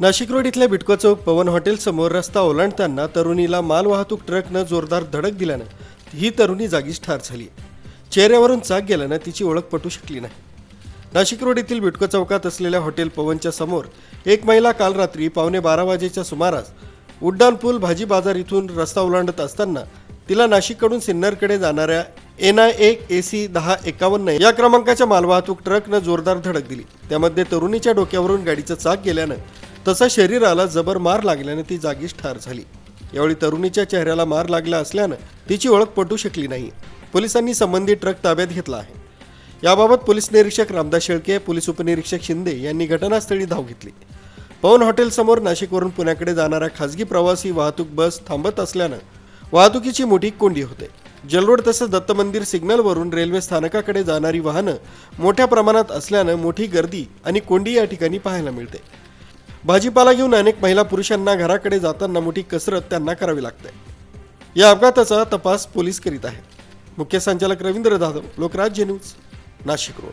Nashik road इथल्या बिटको चौक पवन hotel समोर रस्ता ओलांडताना तरुणीला मालवाहतूक ट्रकनं जोरदार धडक दिल्यानं ही तरुणी जागीच ठार झाली. चेहऱ्यावरून चाक गेल्यानं तिची ओळख पटू शकली नाही. नाशिक रोड येथील बिटको चौकात असलेल्या हॉटेल पवनच्या समोर एक महिला काल रात्री पावणे बारा वाजेच्या सुमारास उड्डाण पूल भाजी बाजार इथून रस्ता ओलांडत असताना तिला नाशिककडून सिन्नरकडे जाणाऱ्या एन आय एक ए सी दहा एकावन्न या क्रमांकाच्या मालवाहतूक ट्रकनं जोरदार धडक दिली. त्यामध्ये तरुणीच्या डोक्यावरून गाडीचं चाक गेल्यानं तसा शरीराला जबर मार लागल्यानं ती जागीच ठार झाली. यावेळी तरुणीच्या चेहऱ्याला मार लागला असल्यानं तिची ओळख पटू शकली नाही. पोलिसांनी संबंधित ट्रक ताब्यात घेतला आहे. याबाबत पोलीस निरीक्षक रामदास शेळके पोलीस उपनिरीक्षक शिंदे यांनी घटनास्थळी धाव घेतली. पवन हॉटेलसमोर नाशिकवरून पुण्याकडे जाणारा खासगी प्रवासी वाहतूक बस थांबत असल्यानं वाहतुकीची मोठी कोंडी होते. जलरोड तसंच दत्त मंदिर सिग्नलवरून रेल्वे स्थानकाकडे जाणारी वाहनं मोठ्या प्रमाणात असल्यानं मोठी गर्दी आणि कोंडी या ठिकाणी पाहायला मिळते. भाजीपाला घेऊन अनेक महिला पुरुषांना घराकडे जाताना मोठी कसरत त्यांना करावी लागते. या अपघाताचा तपास पोलीस करीत आहेत. मुख्य संचालक रवींद्र जाधव लोकराज्य न्यूज नाशिक रोड.